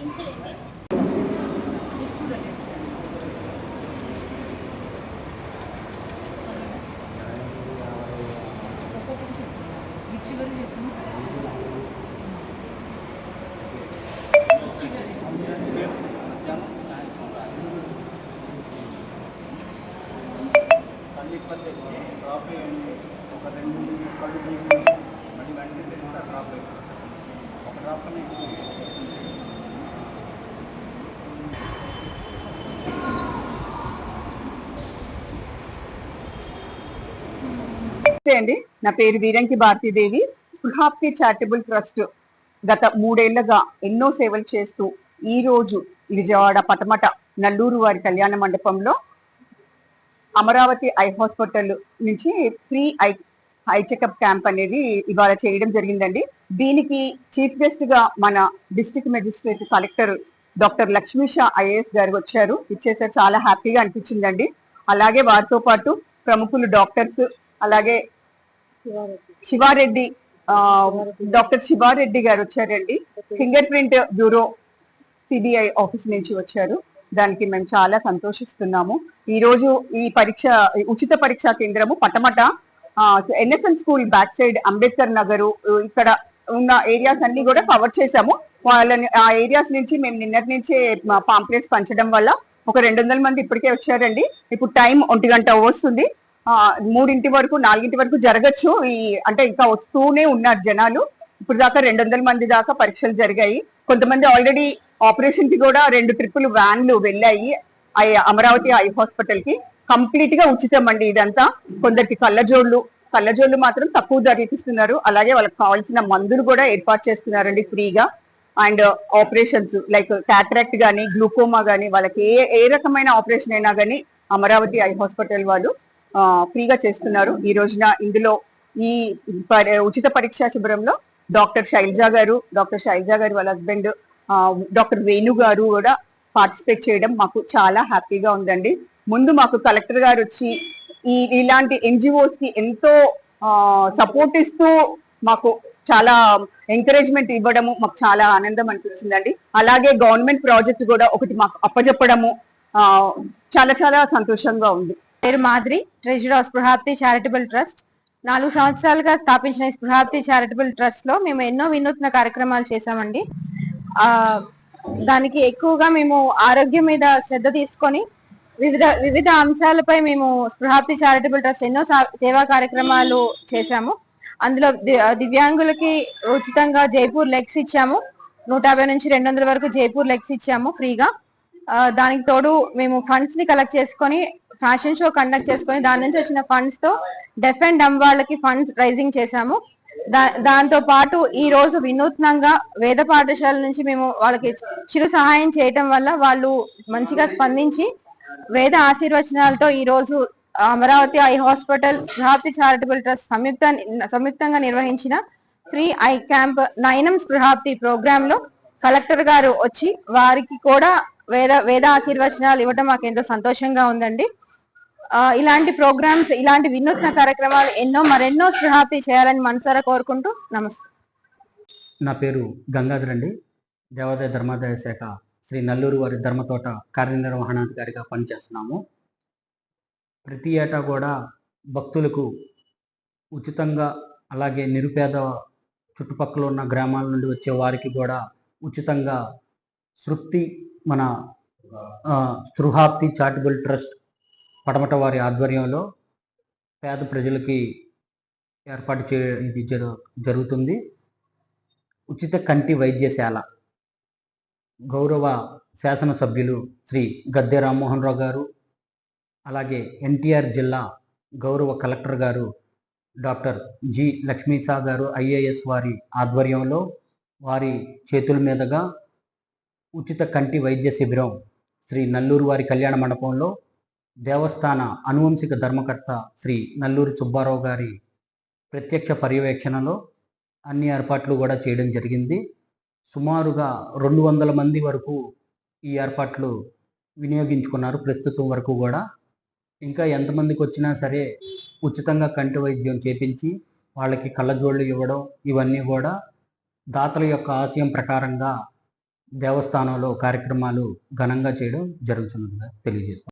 ఏం చేయలేదు నమస్తే అండి. నా పేరు వీరంకి భారతీదేవి. స్పృహాప్తి చారిటబుల్ ట్రస్ట్ గత మూడేళ్ళుగా ఎన్నో సేవలు చేస్తూ ఈ రోజు విజయవాడ పటమట నల్లూరు వారి కళ్యాణ మండపంలో అమరావతి ఐ హాస్పిటల్ నుంచి free eye eye checkup camp అనేది ఇవాళ చేయడం జరిగిందండి. దీనికి చీఫ్ గెస్ట్గా మన district magistrate collector doctor Lakshmisha IAS garu వచ్చారు. ఇచ్చేసారు. చాలా హ్యాపీగా అనిపించిందండి. అలాగే వారితో పాటు ప్రముఖులు డాక్టర్స్ అలాగే శివారెడ్డి. ఆ, డాక్టర్ శివారెడ్డి గారు వచ్చారండి finger print bureau CBI office నుంచి వచ్చారు. దానికి మేము చాలా సంతోషిస్తున్నాము. ఈ రోజు ఈ పరీక్ష ఉచిత పరీక్షా కేంద్రము Patamata NSN school back side Ambedkar Nagar ఇక్కడ ఉన్న ఏరియాస్ అన్ని కూడా కవర్ చేశాము. వాళ్ళని ఆ ఏరియాస్ నుంచి మేము నిన్నటి నుంచే పాంప్లెట్స్ పంచడం వల్ల ఒక రెండు వందల మంది ఇప్పటికే వచ్చారండి. ఇప్పుడు టైం ఒంటి గంట వస్తుంది. మూడింటి వరకు నాలుగింటి వరకు జరగచ్చు. ఈ అంటే ఇంకా వస్తూనే ఉన్నారు జనాలు. ఇప్పుడు దాకా రెండు వందల మంది దాకా పరీక్షలు జరిగాయి. కొంతమంది ఆల్రెడీ ఆపరేషన్కి కూడా రెండు ట్రిప్పులు వ్యాన్లు వెళ్ళాయి. అమరావతి ఐ హాస్పిటల్కి కంప్లీట్గా ఉచితం అండి ఇదంతా. కొందరికి కళ్ళజోళ్ళు కళ్ళజోళ్ళు మాత్రం తక్కువ ధరకి ఇస్తున్నారు అలాగే వాళ్ళకి కావాల్సిన మందులు కూడా ఏర్పాటు చేస్తున్నారండి ఫ్రీగా. అండ్ ఆపరేషన్స్ లైక్ క్యాట్రాక్ట్ గానీ గ్లూకోమా గానీ వాళ్ళకి ఏ ఏ రకమైన ఆపరేషన్ అయినా గానీ అమరావతి ఐ హాస్పిటల్ వాళ్ళు ఫ్రీగా చేస్తున్నారు. ఈ రోజున ఇందులో ఈ ఉచిత పరీక్షా శిబిరంలో డాక్టర్ శైలజ గారు డాక్టర్ శైలజ గారు వాళ్ళ హస్బెండ్ డాక్టర్ వేణు గారు కూడా పార్టిసిపేట్ చేయడం మాకు చాలా హ్యాపీగా ఉందండి. ముందు మాకు కలెక్టర్ గారు వచ్చి ఈ ఇలాంటి ఎన్జిఓస్కి ఎంతో సపోర్ట్ ఇస్తూ మాకు చాలా ఎంకరేజ్మెంట్ ఇవ్వడము మాకు చాలా ఆనందం అనిపించిందండి. అలాగే గవర్నమెంట్ ప్రాజెక్ట్ కూడా ఒకటి మాకు అప్పచెప్పడము చాలా చాలా సంతోషంగా ఉంది. పేరు మాదిరి treasurer of Spruhapti charitable trust నాలుగు సంవత్సరాలుగా స్థాపించిన స్పృహాప్తి చారిటబుల్ ట్రస్ట్లో మేము ఎన్నో వినూత్న కార్యక్రమాలు చేశామండి. ఆ దానికి ఎక్కువగా మేము ఆరోగ్యం మీద శ్రద్ధ తీసుకొని వివిధ వివిధ అంశాలపై మేము స్పృహాప్తి చారిటబుల్ ట్రస్ట్ ఎన్నో సా- సేవా కార్యక్రమాలు చేశాము. అందులో దివ్యాంగులకి ఉచితంగా జైపూర్ లెగ్స్ ఇచ్చాము. నూట యాభై నుంచి రెండు వందల వరకు జైపూర్ లెగ్స్ ఇచ్చాము ఫ్రీగా. దానికి తోడు మేము ఫండ్స్ని కలెక్ట్ చేసుకొని ఫ్యాషన్ షో కండక్ట్ చేసుకొని దాని నుంచి వచ్చిన ఫండ్స్తో డెఫ్ అండ్ డమ్ వాళ్ళకి ఫండ్స్ రైజింగ్ చేశాము. దా- దాంతో పాటు ఈ రోజు వినూత్నంగా వేద పాఠశాల నుంచి మేము వాళ్ళకి చిరు సహాయం చేయటం వల్ల వాళ్ళు మంచిగా స్పందించి వేద ఆశీర్వచనాలతో ఈ రోజు Amaravati eye hospital Bharati charitable trust సంయుక్త సంయుక్తంగా నిర్వహించిన ఫ్రీ ఐ క్యాంప్ నయనం స్పృహాప్తి ప్రోగ్రామ్లో కలెక్టర్ గారు వచ్చి వారికి కూడా వేద వేద ఆశీర్వచనాలు ఇవ్వడం మాకు ఎంతో సంతోషంగా ఉందండి. ఇలాంటి ప్రోగ్రామ్స్ ఇలాంటి వినూత్న కార్యక్రమాలు ఎన్నో మరెన్నో స్పృహాప్తి చేయాలని మనసారా కోరుకుంటూ నమస్తే. నా పేరు గంగాధర్ అండి. దేవాదాయ ధర్మాదాయ శాఖ శ్రీ నల్లూరు వారి ధర్మతోట కార్యనిర్వహణాధికారిగా పనిచేస్తున్నాము. ప్రతి ఏటా కూడా భక్తులకు ఉచితంగా అలాగే నిరుపేద చుట్టుపక్కల ఉన్న గ్రామాల నుండి వచ్చే వారికి కూడా ఉచితంగా సృప్తి మన ఆ, చారిటబుల్ ట్రస్ట్ పడమట వారి ఆధ్వర్యంలో పేద ప్రజలకి ఏర్పాటు చే ఇది జరు జరుగుతుంది. ఉచిత కంటి వైద్యశాల. గౌరవ శాసనసభ్యులు శ్రీ గద్దె రామ్మోహన్ రావు గారు అలాగే ఎన్టీఆర్ జిల్లా గౌరవ కలెక్టర్ గారు డాక్టర్ జి లక్ష్మీసా గారు ఐఏఎస్ వారి ఆధ్వర్యంలో వారి చేతుల మీదుగా ఉచిత కంటి వైద్య శిబిరం శ్రీ నల్లూరు వారి కళ్యాణ మండపంలో దేవస్థాన అనువంశిక ధర్మకర్త శ్రీ నల్లూరి సుబ్బారావు గారి ప్రత్యక్ష పర్యవేక్షణలో అన్ని ఏర్పాట్లు కూడా చేయడం జరిగింది. సుమారుగా రెండు వందల మంది వరకు ఈ ఏర్పాట్లు వినియోగించుకున్నారు ప్రస్తుతం వరకు కూడా. ఇంకా ఎంతమందికి వచ్చినా సరే ఉచితంగా కంటి వైద్యం చేపించి వాళ్ళకి కళ్ళజోళ్ళు ఇవ్వడం ఇవన్నీ కూడా దాతల యొక్క ఆశయం ప్రకారంగా దేవస్థానంలో కార్యక్రమాలు ఘనంగా చేయడం జరుగుతుందని తెలియజేస్తాం